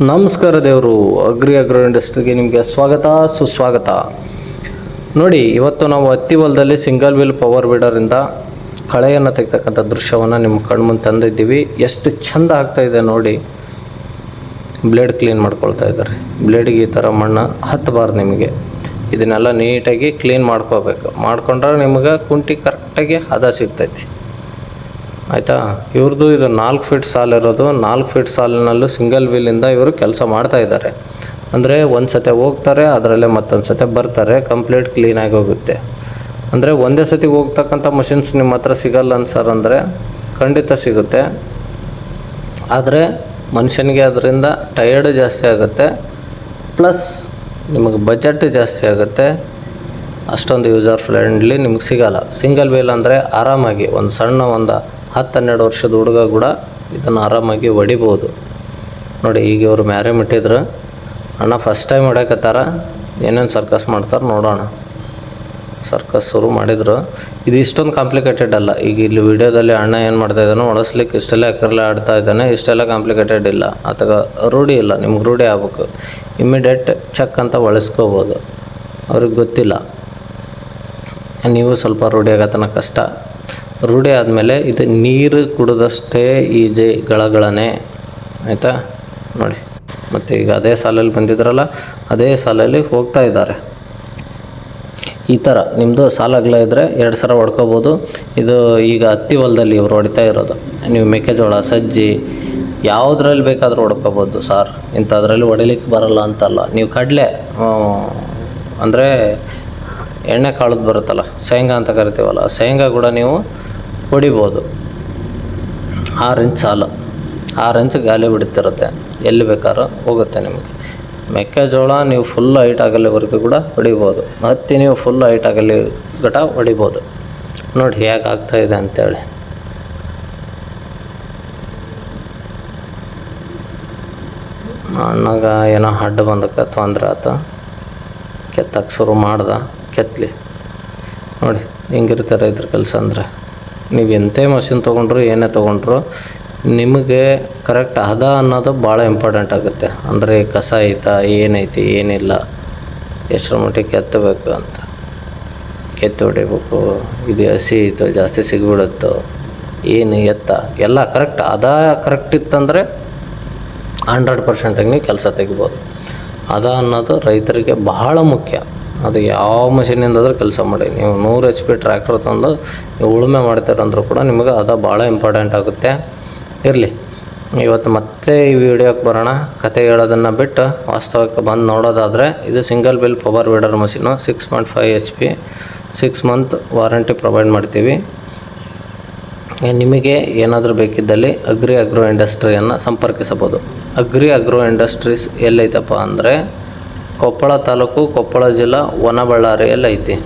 ನಮಸ್ಕಾರ ದೇವರು, agri agro ಇಂಡಸ್ಟ್ರಿಗೆ ನಿಮಗೆ ಸ್ವಾಗತ, ಸುಸ್ವಾಗತ. ನೋಡಿ, ಇವತ್ತು ನಾವು ಹತ್ತಿ ಹೊಲದಲ್ಲಿ ಸಿಂಗಲ್ ವೀಲ್ ಪವರ್ ವೀಡರಿಂದ ಕಳೆಯನ್ನು ತೆಗ್ತಕ್ಕಂಥ ದೃಶ್ಯವನ್ನು ನಿಮ್ಮ ಕಣ್ಮುಂದೆ ತಂದಿದ್ದೀವಿ. ಎಷ್ಟು ಚಂದ ಇದೆ ನೋಡಿ. ಬ್ಲೇಡ್ ಕ್ಲೀನ್ ಮಾಡ್ಕೊಳ್ತಾ ಇದ್ದಾರೆ. ಬ್ಲೇಡಿಗೆ ಈ ಥರ ಮಣ್ಣು ಹತ್ತಬಾರ್ದು ನಿಮಗೆ. ಇದನ್ನೆಲ್ಲ ನೀಟಾಗಿ ಕ್ಲೀನ್ ಮಾಡ್ಕೋಬೇಕು. ಮಾಡ್ಕೊಂಡ್ರೆ ನಿಮಗೆ ಕುಂಟಿ ಕರೆಕ್ಟಾಗಿ ಹದ ಸಿಗ್ತೈತಿ. ಆಯಿತಾ? ಇವ್ರದ್ದು ಇದು ನಾಲ್ಕು ಫೀಟ್ ಸಾಲ್ ಇರೋದು, ನಾಲ್ಕು ಫೀಟ್ ಸಾಲಿನಲ್ಲೂ ಸಿಂಗಲ್ ವೀಲಿಂದ ಇವರು ಕೆಲಸ ಮಾಡ್ತಾ ಇದ್ದಾರೆ. ಅಂದರೆ ಒಂದು ಸತಿ ಹೋಗ್ತಾರೆ, ಅದರಲ್ಲೇ ಮತ್ತೊಂದು ಸತಿ ಬರ್ತಾರೆ ಕಂಪ್ಲೀಟ್ ಕ್ಲೀನಾಗಿ ಹೋಗುತ್ತೆ. ಅಂದರೆ ಒಂದೇ ಸತಿ ಹೋಗ್ತಕ್ಕಂಥ ಮಷಿನ್ಸ್ ನಿಮ್ಮ ಹತ್ರ ಸಿಗಲ್ಲ ಅನ್ಸರ್ ಅಂದರೆ ಖಂಡಿತ ಸಿಗುತ್ತೆ. ಆದರೆ ಮನುಷ್ಯನಿಗೆ ಅದರಿಂದ ಟಯರ್ಡ್ ಜಾಸ್ತಿ ಆಗುತ್ತೆ. ಪ್ಲಸ್ ನಿಮಗೆ ಬಜೆಟ್ ಜಾಸ್ತಿ ಆಗುತ್ತೆ. ಅಷ್ಟೊಂದು ಯೂಸರ್ ಫ್ರೆಂಡ್ಲಿ ನಿಮ್ಗೆ ಸಿಗಲ್ಲ. ಸಿಂಗಲ್ ವೀಲ್ ಅಂದರೆ ಆರಾಮಾಗಿ ಒಂದು ಸಣ್ಣ ಒಂದು ಹತ್ತು ಹನ್ನೆರಡು ವರ್ಷದ ಹುಡುಗ ಕೂಡ ಇದನ್ನು ಆರಾಮಾಗಿ ಹೊಡಿಬೋದು. ನೋಡಿ, ಈಗ ಇವರು ಮ್ಯಾರೇ ಮಟ್ಟಿದ್ರು. ಅಣ್ಣ ಫಸ್ಟ್ ಟೈಮ್ ಹೊಡ್ಯಾಕತ್ತಾರ. ಏನೇನು ಸರ್ಕಸ್ ಮಾಡ್ತಾರೆ ನೋಡೋಣ. ಸರ್ಕಸ್ ಶುರು ಮಾಡಿದರು. ಇದು ಇಷ್ಟೊಂದು ಕಾಂಪ್ಲಿಕೇಟೆಡ್ ಅಲ್ಲ. ಈಗ ಇಲ್ಲಿ ವಿಡಿಯೋದಲ್ಲಿ ಅಣ್ಣ ಏನು ಮಾಡ್ತಾ ಇದ್ದಾನೋ ಒಡಿಸ್ಲಿಕ್ಕೆ ಇಷ್ಟೆಲ್ಲ ಎಕರೆಲ್ಲ ಆಡ್ತಾ ಇದ್ದಾನೆ. ಇಷ್ಟೆಲ್ಲ ಕಾಂಪ್ಲಿಕೇಟೆಡ್ ಇಲ್ಲ. ಅಥವಾ ರೂಢಿ ಇಲ್ಲ. ನಿಮ್ಗೆ ರೂಢಿ ಆಗ್ಬೇಕು. ಇಮ್ಮಿಡಿಯೇಟ್ ಚೆಕ್ ಅಂತ ಬಳಸ್ಕೋಬೋದು ಅವ್ರಿಗೆ ಗೊತ್ತಿಲ್ಲ. ನೀವು ಸ್ವಲ್ಪ ರೂಢಿ ಆಗತನ ಕಷ್ಟ ರೂಢಿ ಆದಮೇಲೆ ಇದು ನೀರು ಕುಡಿದಷ್ಟೇ ಈಜೆ ಗಳಗಳನೆ ಆಯಿತಾ? ನೋಡಿ, ಮತ್ತು ಈಗ ಅದೇ ಸಾಲಲ್ಲಿ ಬಂದಿದ್ರಲ್ಲ, ಅದೇ ಸಾಲಲ್ಲಿ ಹೋಗ್ತಾ ಇದ್ದಾರೆ. ಈ ಥರ ನಿಮ್ಮದು ಸಾಲಗಳೇ ಇದ್ದರೆ ಎರಡು ಸಲ ಹೊಡ್ಕೋಬೋದು. ಇದು ಈಗ ಹತ್ತಿ ಹೊಲದಲ್ಲಿ ಇವ್ರು ಹೊಡಿತಾ ಇರೋದು. ನೀವು ಮೆಕ್ಕೆಜೋಳ, ಸಜ್ಜಿ, ಯಾವುದ್ರಲ್ಲಿ ಬೇಕಾದರೂ ಹೊಡ್ಕೋಬೋದು ಸಾರ್. ಇಂಥದ್ರಲ್ಲಿ ಹೊಡಿಲಿಕ್ಕೆ ಬರಲ್ಲ ಅಂತಲ್ಲ. ನೀವು ಕಡಲೆ ಅಂದರೆ ಎಣ್ಣೆ ಕಾಳದ್ದು ಬರುತ್ತಲ್ಲ, ಶೇಂಗಾ ಅಂತ ಕರಿತೀವಲ್ಲ ಶೇಂಗಾ ಕೂಡ ನೀವು ಹೊಡಿಬೋದು. ಆರು ಇಂಚ್ ಸಾಲು. ಆರು ಇಂಚ್ ಗಾಲಿ ಬಿಡುತ್ತಿರುತ್ತೆ ಎಲ್ಲಿ ಬೇಕಾದ್ರೂ ಹೋಗುತ್ತೆ ನಿಮಗೆ. ಮೆಕ್ಕೆಜೋಳ ನೀವು ಫುಲ್ ಹೈಟ್ ಆಗಲಿವರೆಗೂ ಕೂಡ ಹೊಡಿಬೋದು. ಹತ್ತಿ ನೀವು ಫುಲ್ ಹೈಟ್ ಆಗಲಿ ಗಟ ಹೊಡಿಬೋದು. ನೋಡಿ ಹೇಗೆ ಆಗ್ತಾಯಿದೆ ಅಂತೇಳಿ. ಅಣ್ಣಗ ಏನೋ ಅಡ್ಡ ಬಂದಕ್ಕೆ ತೊಂದರೆ ಆತ. ಕೆತ್ತಕ್ಕೆ ಶುರು ಮಾಡ್ದ. ಕೆತ್ತಲಿ. ನೋಡಿ ಹೆಂಗಿರುತ್ತೆ ರೈತರ ಕೆಲಸ ಅಂದರೆ. ನೀವು ಎಂಥೇ ಮಷಿನ್ ತೊಗೊಂಡ್ರು, ಏನೇ ತೊಗೊಂಡ್ರು, ನಿಮಗೆ ಕರೆಕ್ಟ್ ಅದ ಅನ್ನೋದು ಭಾಳ ಇಂಪಾರ್ಟೆಂಟ್ ಆಗುತ್ತೆ. ಅಂದರೆ ಕಸ ಐತಾ, ಏನೈತಿ, ಏನಿಲ್ಲ. ಎಷ್ಟರ ಮಟ್ಟಿಗೆ ಕೆತ್ತಬೇಕು ಅಂತ. ಕೆತ್ತಿ ಹೊಡಿಬೇಕು. ಇದು ಹಸಿ ಐತೋ ಜಾಸ್ತಿ ಸಿಗ್ಬಿಡುತ್ತೋ. ಏನು ಎತ್ತ? ಎಲ್ಲ ಕರೆಕ್ಟ್ ಅದ ಕರೆಕ್ಟ್ ಇತ್ತಂದರೆ ಹಂಡ್ರೆಡ್ ಪರ್ಸೆಂಟಾಗಿ ನೀವು ಕೆಲಸ ತೆಗಿಬೋದು. ಅದ ಅನ್ನೋದು ರೈತರಿಗೆ ಬಹಳ ಮುಖ್ಯ. ಅದು ಯಾವ ಮಷೀನಿಂದಾದ್ರೂ ಕೆಲಸ ಮಾಡಿ. ನೀವು ನೂರು ಎಚ್ ಪಿ ಟ್ರ್ಯಾಕ್ಟರ್ ತಂದು ನೀವು ಉಳುಮೆ ಮಾಡ್ತಾರಂದ್ರೂ ಕೂಡ ನಿಮಗೆ ಅದು ಭಾಳ ಇಂಪಾರ್ಟೆಂಟ್ ಆಗುತ್ತೆ. ಇರಲಿ. ಇವತ್ತು ಮತ್ತೆ ಈ ವಿಡಿಯೋಕ್ಕೆ ಬರೋಣ. ಕತೆ ಹೇಳೋದನ್ನು ಬಿಟ್ಟು ವಾಸ್ತವಕ್ಕೆ ಬಂದು ನೋಡೋದಾದರೆ ಇದು single bill power weeder machine six point five H P six month warranty provide ಮಾಡ್ತೀವಿ. ನಿಮಗೆ ಏನಾದರೂ ಬೇಕಿದ್ದಲ್ಲಿ ಅಗ್ರಿ ಅಗ್ರೋ ಇಂಡಸ್ಟ್ರಿಯನ್ನು ಸಂಪರ್ಕಿಸಬಹುದು. ಅಗ್ರಿ ಅಗ್ರೋ ಇಂಡಸ್ಟ್ರೀಸ್ ಎಲ್ಲೈತಪ್ಪ ಅಂದರೆ ಕೊಪ್ಪಳ ತಾಲೂಕು ಕೊಪ್ಪಳ ಜಿಲ್ಲಾ ವನಬಳ್ಳಾರಿಯಲ್ಲಿ ಐತಿ.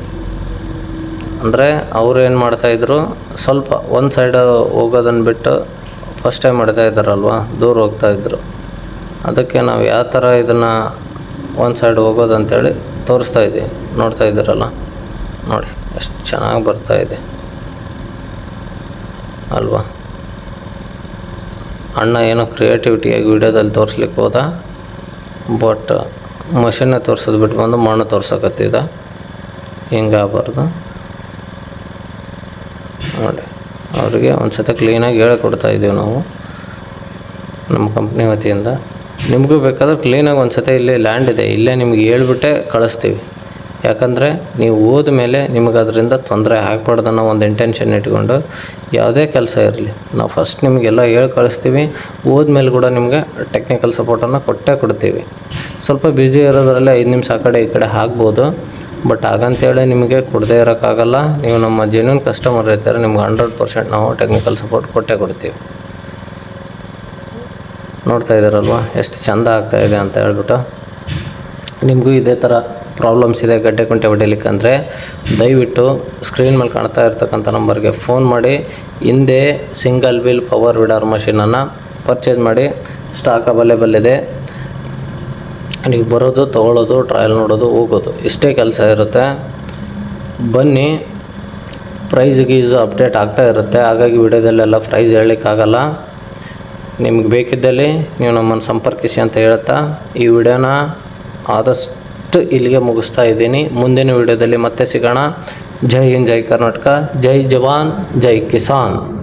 ಅಂದರೆ ಅವ್ರು ಏನು ಮಾಡ್ತಾಯಿದ್ರು ಸ್ವಲ್ಪ ಒಂದು ಸೈಡ್ ಹೋಗೋದನ್ನು ಬಿಟ್ಟು ಫಸ್ಟ್ ಟೈಮ್ ಮಾಡ್ತಾ ಇದ್ದಾರಲ್ವ, ದೂರ ಹೋಗ್ತಾಯಿದ್ರು ಅದಕ್ಕೆ ನಾವು ಯಾವ ಥರ ಇದನ್ನು ಒಂದು ಸೈಡ್ ಹೋಗೋದಂತೇಳಿ ತೋರಿಸ್ತಾ ಇದ್ದೀವಿ ನೋಡ್ತಾ ಇದ್ದೀರಲ್ಲ. ನೋಡಿ, ಎಷ್ಟು ಚೆನ್ನಾಗಿ ಬರ್ತಾ ಇದೆ. ಅಲ್ವಾ? ಅಣ್ಣ ಏನೋ ಕ್ರಿಯೇಟಿವಿಟಿಯಾಗಿ ವಿಡಿಯೋದಲ್ಲಿ ತೋರಿಸ್ಲಿಕ್ಕೆ ಹೋದ ಬಟ್ ಮಷಿನ್ನೇ ತೋರ್ಸೋದು ಬಿಟ್ಟು ಬಂದು ಮಣ್ಣು ತೋರ್ಸಕತ್ತಿದ. ಹಿಂಗಾಗಬಾರ್ದು ನೋಡಿ, ಅವರಿಗೆ ಒಂದು ಸತಿ ಕ್ಲೀನಾಗಿ ಹೇಳಿಕೊಡ್ತಾ ಇದ್ದೀವಿ ನಾವು. ನಮ್ಮ ಕಂಪ್ನಿ ವತಿಯಿಂದ. ನಿಮಗೂ ಬೇಕಾದ್ರೆ ಕ್ಲೀನಾಗಿ ಒಂದು ಸತಿ ಇಲ್ಲೇ ಲ್ಯಾಂಡ್ ಇದೆ. ಇಲ್ಲೇ ನಿಮ್ಗೆ ಹೇಳ್ಬಿಟ್ಟೆ ಕಳಿಸ್ತೀವಿ. ಯಾಕಂದರೆ ನೀವು ಓದ ಮೇಲೆ ನಿಮಗೆ ಅದರಿಂದ ತೊಂದರೆ ಆಗಬಾರ್ದು ಅನ್ನೋ ಒಂದು ಇಂಟೆನ್ಷನ್ ಇಟ್ಕೊಂಡು ಯಾವುದೇ ಕೆಲಸ ಇರಲಿ. ನಾವು ಫಸ್ಟ್ ನಿಮಗೆಲ್ಲ ಹೇಳಿ ಕಳಿಸ್ತೀವಿ ಮೇಲೆ ಕೂಡ ನಿಮಗೆ ಟೆಕ್ನಿಕಲ್ ಸಪೋರ್ಟನ್ನು ಕೊಟ್ಟೇ ಕೊಡ್ತೀವಿ. ಸ್ವಲ್ಪ ಬ್ಯುಸಿ ಇರೋದ್ರಲ್ಲಿ ಐದು ನಿಮಿಷ ಆ ಕಡೆ ಈ ಕಡೆ ಆಗ್ಬೋದು ಬಟ್ ಹಾಗಂತೇಳಿ ನಿಮಗೆ ಕೊಡದೇ ಇರೋಕ್ಕಾಗಲ್ಲ. ನೀವು ನಮ್ಮ ಜೆನ್ಯೂನ್ ಕಸ್ಟಮರ್ ಇರ್ತಾರೆ, ನಿಮ್ಗೆ ಹಂಡ್ರೆಡ್ ಪರ್ಸೆಂಟ್ ನಾವು ಟೆಕ್ನಿಕಲ್ ಸಪೋರ್ಟ್ ಕೊಟ್ಟೇ ಕೊಡ್ತೀವಿ. ನೋಡ್ತಾ ಇದ್ದಾರಲ್ವ? ಎಷ್ಟು ಚೆಂದ ಆಗ್ತಾಯಿದೆ ಅಂತ ಹೇಳ್ಬಿಟ್ಟು. ನಿಮಗೂ ಇದೇ ಥರ ಪ್ರಾಬ್ಲಮ್ಸ್ ಇದೆ, ಗಡ್ಡೆ ಕುಂಟೆ ಹೊಡಿಲಿಕ್ಕೆ ಅಂದರೆ ದಯವಿಟ್ಟು ಸ್ಕ್ರೀನ್ ಮೇಲೆ ಕಾಣ್ತಾ ಇರ್ತಕ್ಕಂಥ ನಂಬರ್ಗೆ ಫೋನ್ ಮಾಡಿ. ಹಿಂದೆ ಸಿಂಗಲ್ ವೀಲ್ ಪವರ್ ವಿಡರ್ ಮಷೀನನ್ನು ಪರ್ಚೇಸ್ ಮಾಡಿ. ಸ್ಟಾಕ್ ಅವೈಲೇಬಲ್ ಇದೆ. ನೀವು ಬರೋದು ತೊಗೊಳ್ಳೋದು ಟ್ರಯಲ್ ನೋಡೋದು, ಹೋಗೋದು, ಇಷ್ಟೇ ಕೆಲಸ ಇರುತ್ತೆ. ಬನ್ನಿ ಪ್ರೈಸ್ ಗೀಸ್ ಅಪ್ಡೇಟ್ ಆಗ್ತಾ ಇರುತ್ತೆ. ಹಾಗಾಗಿ ವಿಡಿಯೋದಲ್ಲೆಲ್ಲ ಪ್ರೈಸ್ ಹೇಳಲಿಕ್ಕಾಗಲ್ಲ ನಿಮ್ಗೆ ಬೇಕಿದ್ದಲ್ಲಿ ನೀವು ನಮ್ಮನ್ನು ಸಂಪರ್ಕಿಸಿ ಅಂತ ಹೇಳ್ತಾ ಈ ವಿಡಿಯೋನ ಆದಷ್ಟು ಇಲ್ಲಿಗೆ ಮುಗಿಸ್ತಾ ಇದ್ದೀನಿ. ಮುಂದಿನ ವಿಡಿಯೋದಲ್ಲಿ ಮತ್ತೆ ಸಿಗೋಣ. ಜೈ ಹಿಂದ್, ಜೈ ಕರ್ನಾಟಕ. ಜೈ ಜವಾನ್, ಜೈ ಕಿಸಾನ್.